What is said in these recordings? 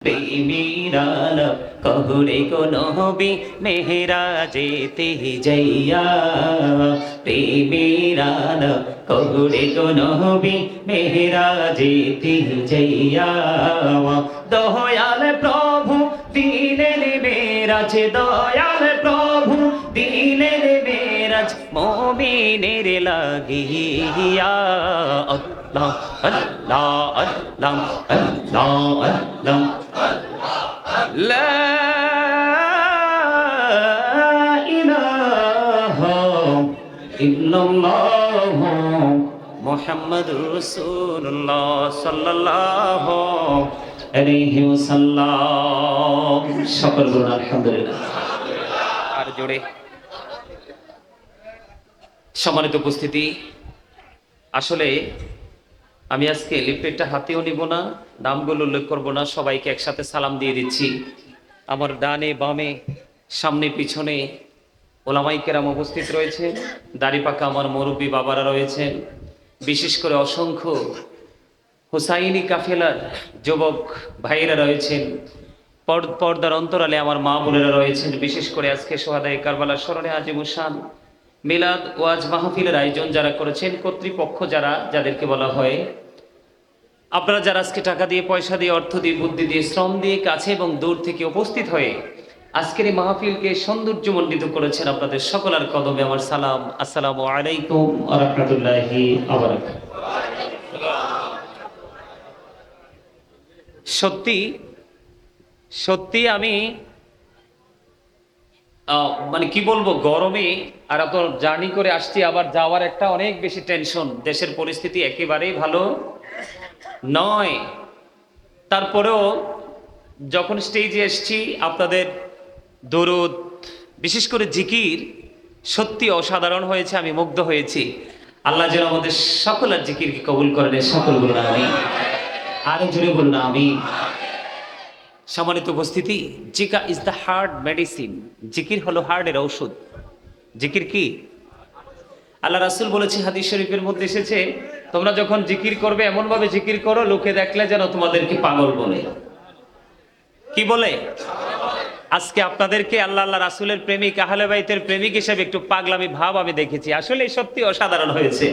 প্রেমীরাল কহুরে গো নহবি মেহেরা যেতে যাইয়া প্রেমীরাল কহুরে গো নহবি মেহেরা যেতে যাইয়া দয়াল প্রভু, দিলেন মেরাজ, দয়াল প্রভু, দিলেন মেরাজ, মমিনের লাগিয়া। আল্লাহ আল্লাহ আল্লাহ আল্লাহ আল্লাহ لا إله إلا الله محمد رسول الله صلى الله عليه وسلم সকল গুণ আলহামদুলিল্লাহ আর জোরে সম্মানিত উপস্থিতি আসলে আমি আজকে লিফলেটটা হাতেও নিব না, নামগুলো উল্লেখ করব না, সবাইকে একসাথে সালাম দিয়ে দিচ্ছি। আমার ডানে বামে, সামনে পিছনে ওলামাই কেরাম উপস্থিত রয়েছে দাড়ি পাকা আমার মুরব্বী বাবারা রয়েছেন। বিশেষ করে অসংখ্য হুসাইনি কাফেলার যুবক ভাইয়েরা রয়েছেন, পর- পর্দার অন্তরালে আমার মা বোনেরা রয়েছেন। বিশেষ করে আজকে সোহাদাই কারবালার স্মরণে আজিমুসান মিলাদ ওয়াজ মাহফিলের আয়োজন যারা করেছেন, কর্তৃপক্ষ যারা, যাদেরকে বলা হয় আপনারা যারা আজকে টাকা দিয়ে, পয়সা দিয়ে, অর্থ দিয়ে, বুদ্ধি দিয়ে, শ্রম দিয়ে কাছে এবং দূর থেকে উপস্থিত হয়ে আজকের এই মাহফিলকে সৌন্দর্যমণ্ডিত করেছেন আপনাদের সকলের কদমে আমার সালাম। আসসালামু আলাইকুম রহমতুল্লাহি সত্যি সত্যি আমি মানে কি বলব, গরমে, আর এত জার্নি করে আসছি, আবার যাওয়ার একটা অনেক বেশি টেনশন দেশের পরিস্থিতি একেবারেই ভালো। নয়। তারপরেও যখন স্টেজে এসছি, আপনাদের দরুদ, বিশেষ করে জিকির, সত্যি অসাধারণ হয়েছে, আমি মুগ্ধ হয়েছি। আল্লাহ যেন আমাদের সকল সকলের জিকিরকে কবুল করেন সকল বলুন আমি আরও জোরে বলুন আমি সম্মানিত উপস্থিতি, জিকা ইজ দ্য হার্ড মেডিসিন জিকির হলো হার্টের ঔষধ। জিকির কি? আল্লাহ রাসুল বলেছে, হাদিস শরীফের মধ্যে এসেছে তোমরা যখন জিকির করবে এমন ভাবে জিকির করো, লোকে দেখলে যেন তোমাদেরকে পাগল বলে। কি বলে? আজকে আপনাদেরকে আল্লাহ আল্লাহ রাসুলের প্রেমিক, আহলে বাইতের প্রেমিক হিসেবে একটু পাগলামি ভাব আমি দেখেছি। আসলে সত্যি অসাধারণ হয়েছে।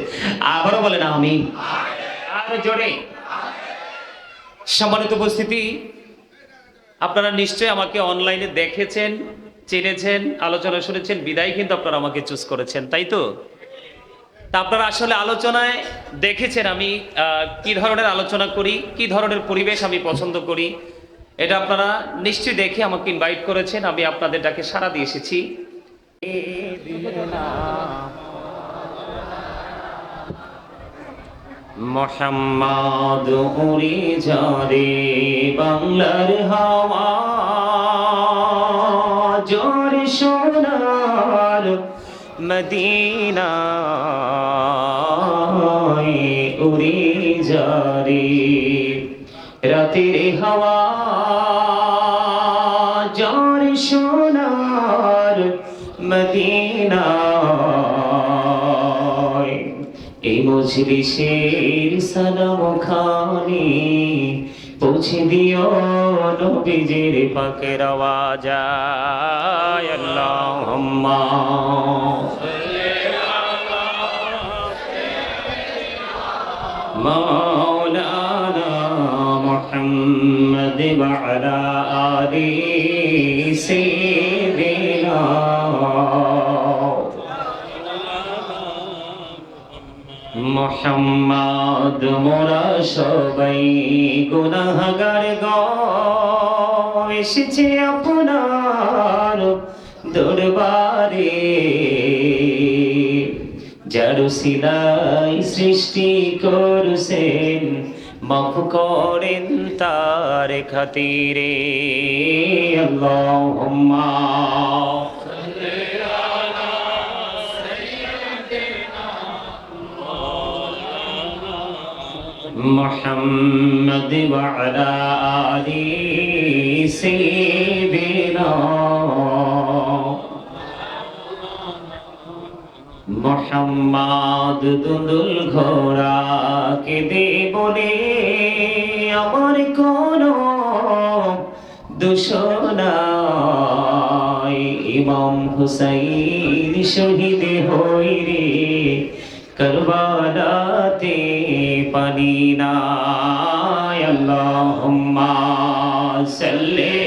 আবারও বলেন আমি আর জোরে। সম্মানিত উপস্থিতি, আপনারা নিশ্চয়ই আমাকে অনলাইনে দেখেছেন, চিনেছেন, আলোচনা শুনেছেন, বিদায় কিন্তু আপনারা আমাকে চুজ করেছেন, তাই তো? তা আপনারা আসলে আলোচনায় দেখেছেন আমি কি ধরনের আলোচনা করি, কি ধরনের পরিবেশ আমি পছন্দ করি, এটা আপনারা নিশ্চয়ই দেখে আমাকে ইনভাইট করেছেন, আমি আপনাদের ডাকে সাড়া দিয়ে এসেছি। বাংলার হাওয়া, জোর সোনার মদিনা উড়ি ঝরে রাতের হাওয়া জোর সোনার মদিনা এই মজলিসের সালাম খানি পৌঁছে দিও নবীজির পাকের আওয়াজ আল্লাহুম্মা مولانا محمد وعلى آل سيدنا মোহাম্মদ, মোরা সবাই গুনাহগার গো। এসেছে আপনার দরবারে। যার সিলাই সৃষ্টি করছেন, মাফ করেন তার খাতিরে। আল্লাহুম্মা। محمد وعلى آل سيدنا মোহাম্মদ দুদুল ঘোড়া কে দে বলে আমার কোন দূষণায় ইমাম হুসাইন শহীদ হই রে করবালাতে নাই আল্লাহুম্মা সাল্লি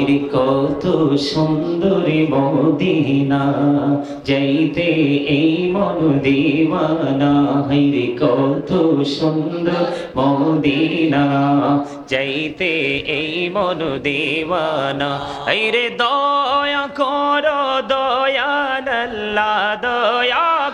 হাইরে কত সুন্দরী মদিনা, যাইতে এই মন দিওয়ানা, হাইরে কত সুন্দর মদিনা, যাইতে এই মন দিওয়ানা, হাইরে দয়া করো দয়ানাল্লাহ দয়া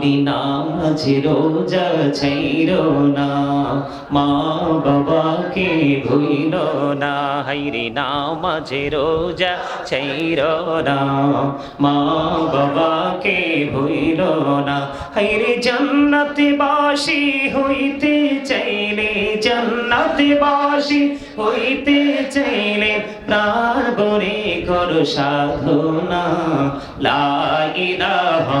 তেরি নামাজ রোজা ছাইর না, মা বাবাকে ভুইল না, হাইরে নামাজ রোজা ছাইর না, মা বাবাকে ভুইল না, হাইরে জান্নাত বাসি হইতে চাইলে জান্নাত বাসি হইতে চাইলে প্রাণ বরে কর সাধনা, লা ইলাহা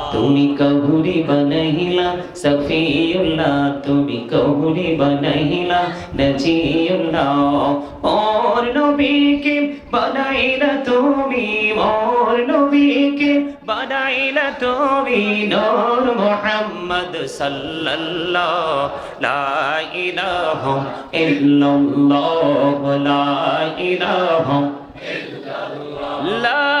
তুমি কহুরি বনহিলা সফিউল্লাহ, তুমি কহুরি বনহিলা নজিউল্লাহ, ওর নবীকে বানাইলা তুমি, ওর নবীকে বানাইলা তুমি, নূর মুহাম্মদ সাল্লাল্লাহ লা ইলাহা ইল্লাল্লাহ, লা ইলাহা ইল্লাল্লাহ। লা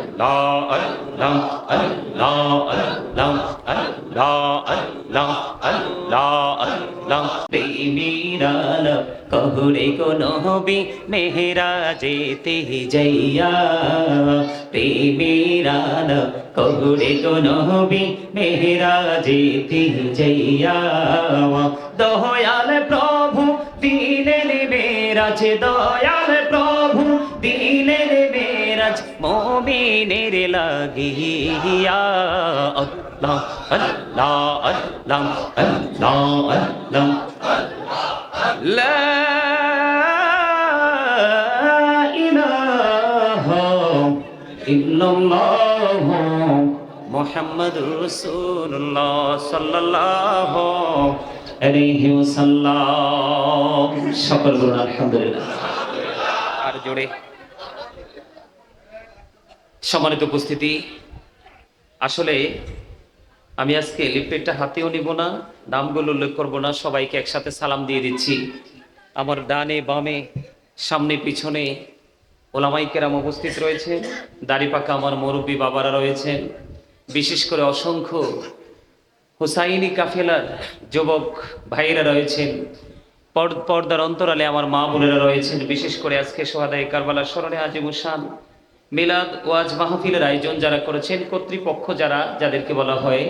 কহরে কোন হবি মেহরা যেতে যাইয়া। প্রেমেরান কহরে কোন হবি মেহরা যেতে যাইয়া। দয়াল প্রভু দিলেন মেরাজ, দয়াল প্রভু দিলেন মেরাজ মোমিনের লাগিয়া আল্লাহ আল্লাহ আল্লাহ আল্লাহ আল্লাহ লা মোহাম্মদ রসুল্লাহ সাল্লাহ আলাইহি ওয়াসাল্লাম। সকল গুণ আলহামদুলিল্লাহ। আর জুড়ে সম্মানিত উপস্থিতি, আসলে আমি আজকে লিপেটটা হাতেও নিব না, নামগুলো উল্লেখ করব না, সবাইকে একসাথে সালাম দিয়ে দিচ্ছি। আমার ডানে বামে, সামনে পিছনে ওলামাই কেরাম উপস্থিত রয়েছে দাড়িপাকা আমার মুরব্বী বাবারা রয়েছেন, বিশেষ করে অসংখ্য হুসাইনি কাফেলার যুবক ভাইয়েরা রয়েছেন পর- পর্দার অন্তরালে আমার মা বোনেরা রয়েছেন, বিশেষ করে আজকে সোহাদাই কারবালার স্মরণে আজিমুসান মিলাদ, ওয়াজ, মাহফিলের আয়োজন যারা করেছেন, কর্তৃপক্ষ যারা, যাদেরকে বলা হয়,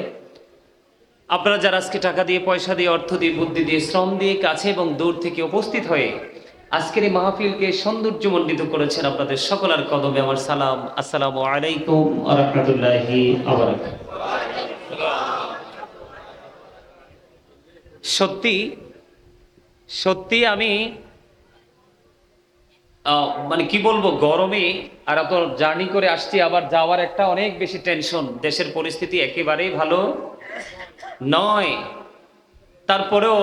আপনারা যারা আজকে টাকা দিয়ে, পয়সা দিয়ে, অর্থ দিয়ে, বুদ্ধি দিয়ে, শ্রম দিয়ে কাছে এবং দূর থেকে উপস্থিত হয়ে আজকের এই মাহফিলকে সৌন্দর্যমণ্ডিত করেছেন আপনাদের সকলের কদমে আমার সালাম। আসসালামু আলাইকুম সত্যি সত্যি আমি মানে কি বলব, গরমে, আর এত জার্নি করে আসছি, আবার যাওয়ার একটা অনেক বেশি টেনশন দেশের পরিস্থিতি একেবারেই ভালো নয়। তারপরেও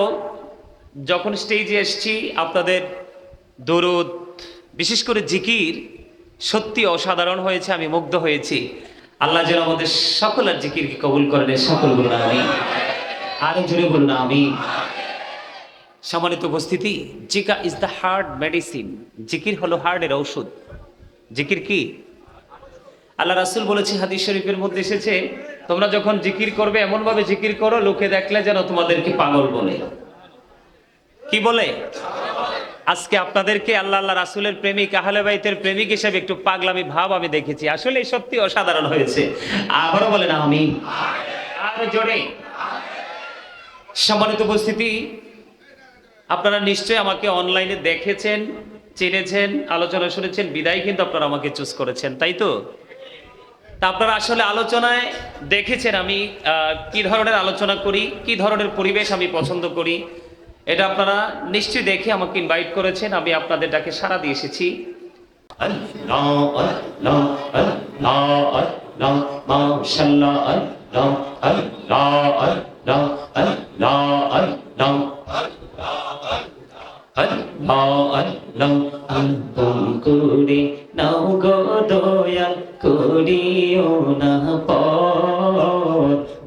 যখন স্টেজে এসছি, আপনাদের দরদ, বিশেষ করে জিকির, সত্যি অসাধারণ হয়েছে, আমি মুগ্ধ হয়েছি। আল্লাহ যেন আমাদের সকলের জিকিরকে কবুল করেন সকল বলুন আমি আরও জোরে বলুন আমি সম্মানিত উপস্থিতি, জিকা ইজ দ্য হার্ড মেডিসিন জিকির হলো হার্টের ঔষধ। জিকির কি? আল্লাহ রাসুল বলেছে, হাদিস শরীফের মধ্যে এসেছে, তোমরা যখন জিকির করবে এমন ভাবে জিকির করো, লোকে দেখলে যেন তোমাদেরকে পাগল বলে। কি বলে? আজকে আপনাদেরকে আল্লাহ আল্লাহ রাসুলের প্রেমিক, আহলে বাইতের প্রেমিক হিসেবে একটু পাগলামি ভাব আমি দেখেছি। আসলে সত্যি অসাধারণ হয়েছে। আবারও বলেন আমি আর জোরে। সম্মানিত উপস্থিতি আপনারা নিশ্চয়ই আমাকে অনলাইনে দেখেছেন, চিনেছেন, আলোচনা শুনেছেন, বিদায় কিন্তু আপনারা আমাকে চুজ করেছেন, তাই তো? তা আপনারা আসলে আলোচনায় দেখেছেন আমি কি ধরনের আলোচনা করি, কি ধরনের পরিবেশ আমি পছন্দ করি, এটা আপনারা নিশ্চয়ই দেখে আমাকে ইনভাইট করেছেন, আমি আপনাদের ডাকে সাড়া দিয়ে এসেছি। আল্লাহ না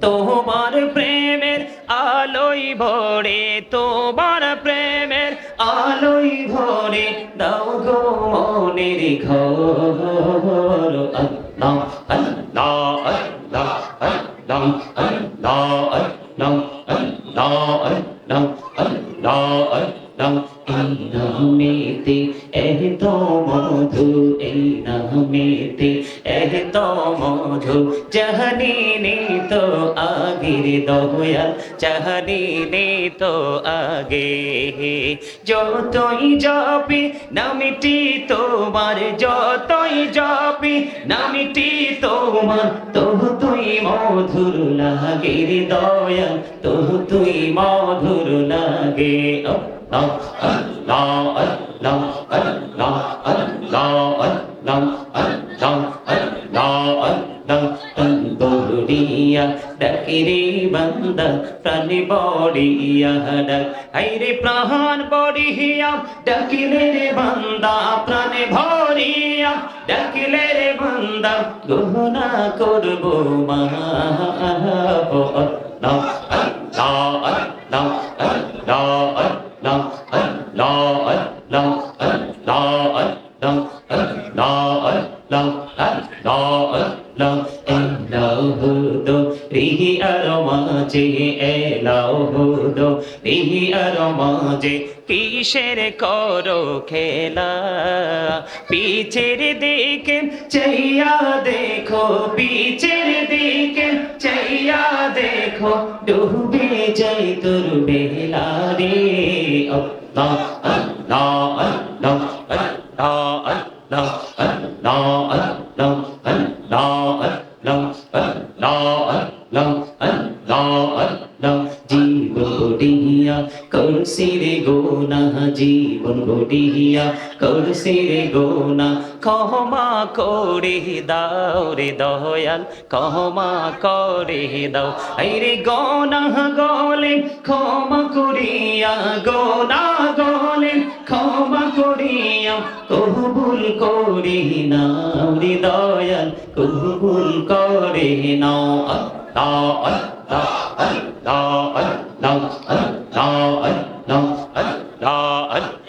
তোমার প্রেমের আলোই ভরে, তোমার প্রেমের আলোই ভরে, দাও গো মনের ঘর। আল্লাহ আল্লাহ আল্লাহ আল্লাহ। দয়াল জাহানি নে তো আগে যতই যাবে নামিটি তোমার যতই যাবে নামিটি তোমার তবু তুই মধুর লাগে রে দয়াল তবু তুই মধুর লাগে আল্লাহ আল্লাহ আল্লাহ আল্লাহ আল্লাহ আল্লাহ আল্লাহ আল্লাহ তন্দুরিয়া ডাকিরে বান্দা প্রাণে বড়িয়া ডাক হাইরে প্রাণ বড়িয়া ডাকিলে রে বান্দা প্রাণে ভরিয়া ডাকিলে রে বান্দা গহনা করব মা আল্লাহ আল্লাহ আল্লাহ আল্লাহ আল্লাহ আল্লাহ আল্লাহ রিহি আর মাঝে এলাও রিহি আর কিসের করো খেলা? পিছের দিকে চাইয়া দেখো, পিছের দিকে চাইয়া দেখো, ডুবে যাই তোর বেলা রে। আল্লাহ জীবন গড়িয়া করছি রে গোনা ক্ষমা করে দাও রে দয়াল ক্ষমা করে দাও এই রে গোনা গলে ক্ষমা করিয়া গোনা গলে ক্ষমা করিয়া কবুল করে নাও রে দয়াল কবুল করে নাও আল্লাহ আল্লাহ আল্লাহ আল্লাহ আল্লাহ আল্লাহ